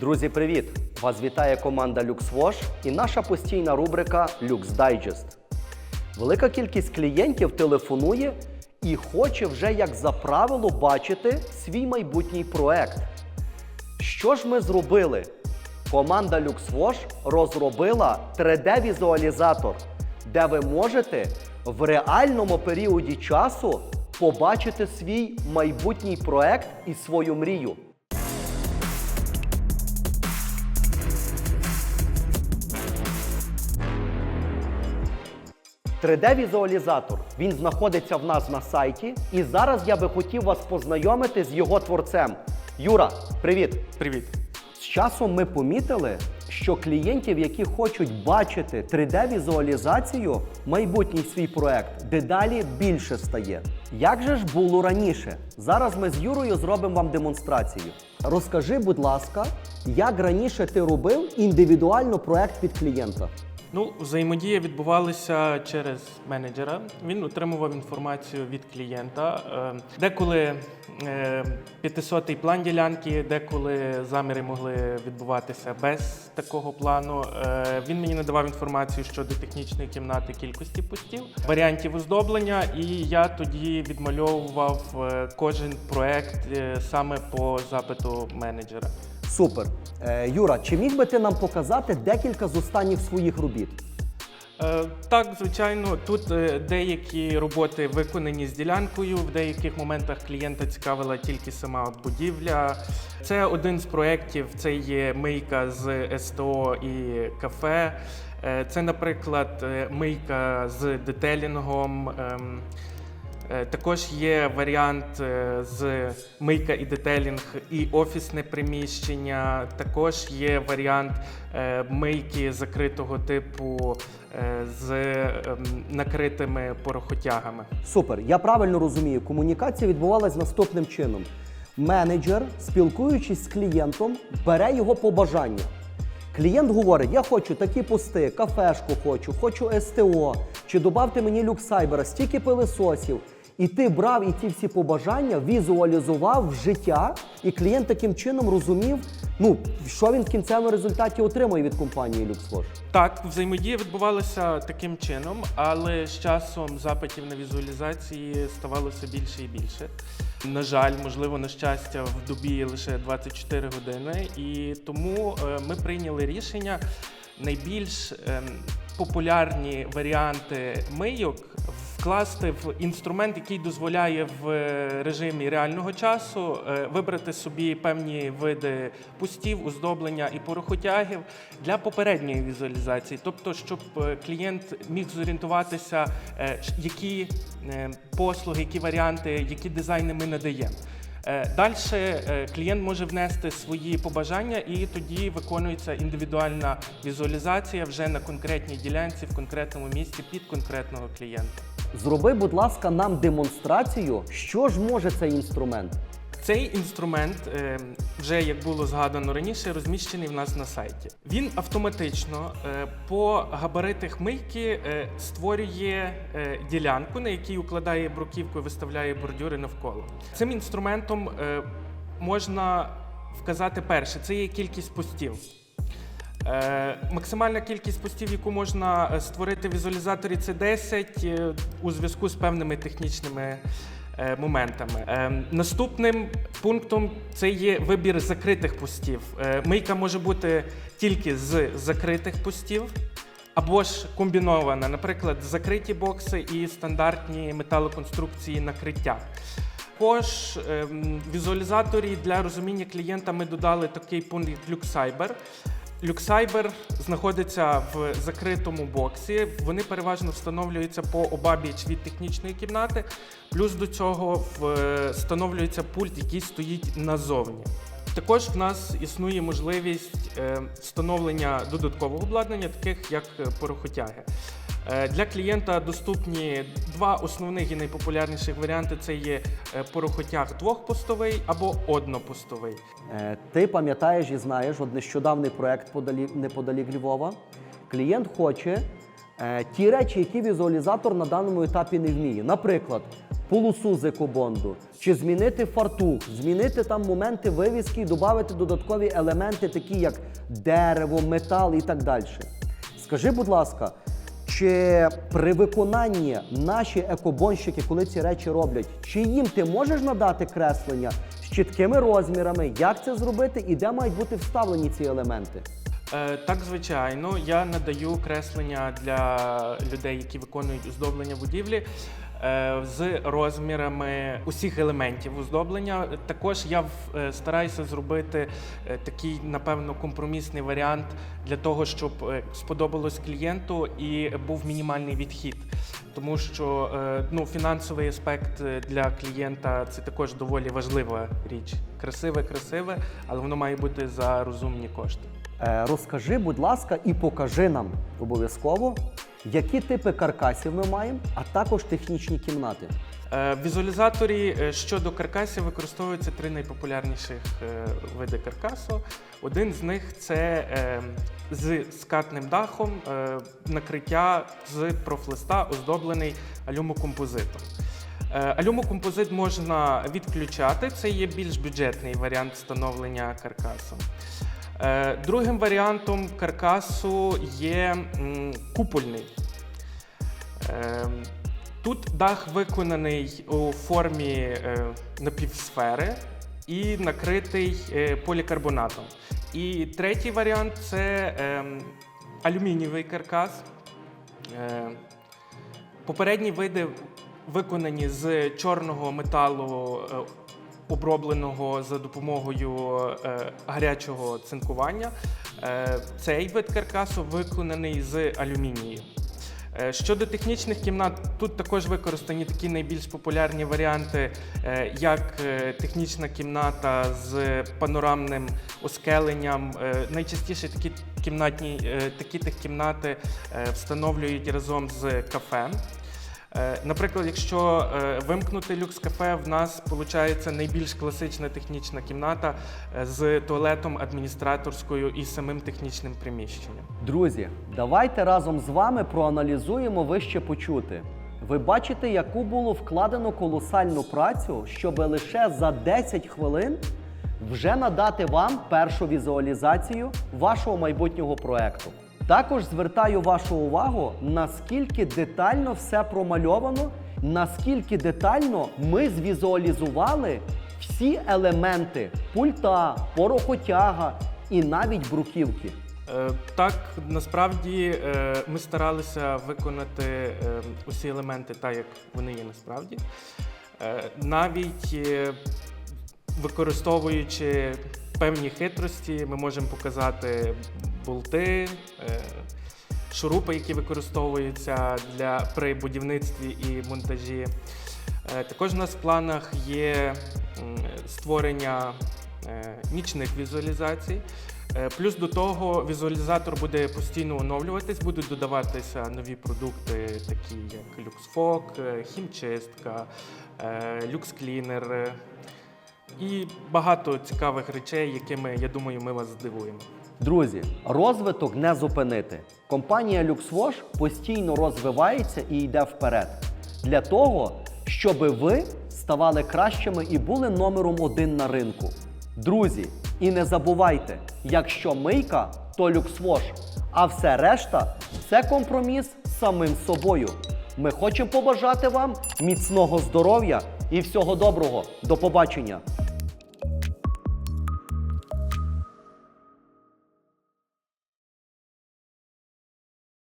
Друзі, привіт! Вас вітає команда LuxWash і наша постійна рубрика Lux Digest. Велика кількість клієнтів телефонує і хоче вже, як за правило, бачити свій майбутній проект. Що ж ми зробили? Команда LuxWash розробила 3D-візуалізатор, де ви можете в реальному періоді часу побачити свій майбутній проект і свою мрію. 3D-візуалізатор. Він знаходиться в нас на сайті. І зараз я би хотів вас познайомити з його творцем. Юра, привіт! Привіт. З часом ми помітили, що клієнтів, які хочуть бачити 3D-візуалізацію, майбутній свій проект, дедалі більше стає. Як же ж було раніше? Зараз ми з Юрою зробимо вам демонстрацію. Розкажи, будь ласка, як раніше ти робив індивідуально проект під клієнта? Ну, взаємодія відбувалася через менеджера. Він отримував інформацію від клієнта. Е, Деколи 500-й план ділянки, деколи заміри могли відбуватися без такого плану. Е, Він мені надавав інформацію щодо технічної кімнати, кількості пустів, варіантів оздоблення, і я тоді відмальовував е, кожен проект е, саме по запиту менеджера. Супер. Е, Юра, чи міг би ти нам показати декілька з останніх своїх робіт? Е, Так, звичайно, тут е, деякі роботи виконані з ділянкою. В деяких моментах клієнта цікавила тільки сама будівля. Це один з проєктів. Це є мийка з СТО і кафе. Це, наприклад, мийка з детелінгом. Е, Також є варіант е, з мийка і детелінг і офісне приміщення. Також є варіант е, мийки закритого типу з ем, накритими порохотягами. Супер. Я правильно розумію, комунікація відбувалась наступним чином. Менеджер, спілкуючись з клієнтом, бере його побажання. Клієнт говорить: я хочу такі пости, кафешку хочу, хочу СТО, чи добавте мені люксайбера, стільки пилисосів. І ти брав і ті всі побажання, візуалізував в життя, і клієнт таким чином розумів, ну що він в кінцевому результаті отримує від компанії LuxWash. Так, взаємодія відбувалася таким чином, але з часом запитів на візуалізації ставало все більше і більше. На жаль, можливо, на щастя, в добі лише 24 години, і тому е, ми прийняли рішення найбільш ем, популярні варіанти мийок вкласти в інструмент, який дозволяє в е, режимі реального часу е, вибрати собі певні види пустів, оздоблення і порохотягів для попередньої візуалізації, тобто, щоб е, клієнт міг зорієнтуватися, які послуги, які варіанти, які дизайни ми надаємо. Далі клієнт може внести свої побажання, і тоді виконується індивідуальна візуалізація вже на конкретній ділянці в конкретному місці під конкретного клієнта. Зроби, будь ласка, нам демонстрацію, що ж може цей інструмент. Цей інструмент, е, вже як було згадано раніше, розміщений в нас на сайті. Він автоматично е, по габаритах мийки е, створює ділянку, на якій укладає бруківку і виставляє бордюри навколо. Цим інструментом можна вказати перше, це є кількість постів. Е, Максимальна кількість постів, яку можна е, створити в візуалізаторі, це 10 е, у зв'язку з певними технічними моментами. Наступним пунктом це є вибір закритих постів. Мийка може бути тільки з закритих постів. Або ж комбінована, наприклад, закриті бокси і стандартні металоконструкції накриття. Також ем, в візуалізаторі для розуміння клієнта ми додали такий пункт як LuxCyber. LuxCyber знаходиться в закритому боксі. Вони переважно встановлюються по обабіч від технічної кімнати. Плюс до цього встановлюється пульт, який стоїть назовні. Також в нас існує можливість е, встановлення додаткового обладнання, таких як е, порохотяги. Е, Для клієнта доступні два основних і найпопулярніших варіанти: це є е, порохотяг двохпостовий або однопостовий. Е, Ти пам'ятаєш і знаєш, от нещодавний проект неподалік Львова. Клієнт хоче ті речі, які візуалізатор на даному етапі не вміє. Наприклад, полосу з екобонду, чи змінити фартух, змінити там моменти вивіски і додати додаткові елементи, такі як дерево, метал і так далі. Скажи, будь ласка, чи при виконанні наші екобонщики, коли ці речі роблять, чи їм ти можеш надати креслення з чіткими розмірами, як це зробити і де мають бути вставлені ці елементи? Е, Так, звичайно, я надаю креслення для людей, які виконують оздоблення будівлі. Е, З розмірами усіх елементів оздоблення. Також я е, стараюся зробити е, такий, напевно, компромісний варіант для того, щоб сподобалось клієнту і був мінімальний відхід. Тому що ну, фінансовий аспект для клієнта це також доволі важлива річ. Красиве, красиве, але воно має бути за розумні кошти. Розкажи, будь ласка, і покажи нам обов'язково, які типи каркасів ми маємо, а також технічні кімнати. Е, візуалізаторі е, щодо каркасів використовуються три найпопулярніших е, види каркасу. Один з них це з скатним дахом накриття з профлиста, оздоблений алюмокомпозитом. Алюмокомпозит можна відключати, це є більш бюджетний варіант встановлення каркасу. Е, Другим варіантом каркасу є купольний. Ем, Тут дах виконаний у формі е, напівсфери і накритий е, полікарбонатом. І третій варіант це алюмінієвий каркас. Е, Попередні види виконані з чорного металу, е, обробленого за допомогою е, гарячого цинкування. Е, Цей вид каркасу виконаний з алюмінію. Е, Щодо технічних кімнат, тут також використані такі найбільш популярні варіанти, як технічна кімната з панорамним оскеленням. Найчастіше такі кімнатні такі тих кімнати встановлюють разом з кафе. Е, Наприклад, якщо е, вимкнути люкс кафе, в нас виходить найбільш класична технічна кімната е, з туалетом адміністраторською і самим технічним приміщенням. Друзі, давайте разом з вами проаналізуємо вище почути. Ви бачите, яку було вкладено колосальну працю, щоб лише за 10 хвилин вже надати вам першу візуалізацію вашого майбутнього проекту. Також звертаю вашу увагу, наскільки детально все промальовано, наскільки детально ми звізуалізували всі елементи пульта, порохотяга і навіть бруківки. Е, Так, насправді е, ми старалися виконати е, усі елементи так, як вони є насправді. Е, Навіть е, використовуючи певні хитрості, ми можемо показати болти, е, шурупи, які використовуються для, при будівництві і монтажі. Е, Також у нас в планах є створення е, нічних візуалізацій. Плюс до того візуалізатор буде постійно оновлюватись, будуть додаватися нові продукти, такі як е, хімчистка, е, і багато цікавих речей, якими, я думаю, ми вас здивуємо. Друзі, розвиток не зупинити. Компанія LuxWash постійно розвивається і йде вперед для того, щоб ви ставали кращими і були номером один на ринку. Друзі, і не забувайте, якщо мийка, то LuxWash, а все решта це компроміс з самим собою. Ми хочемо побажати вам міцного здоров'я і всього доброго. До побачення!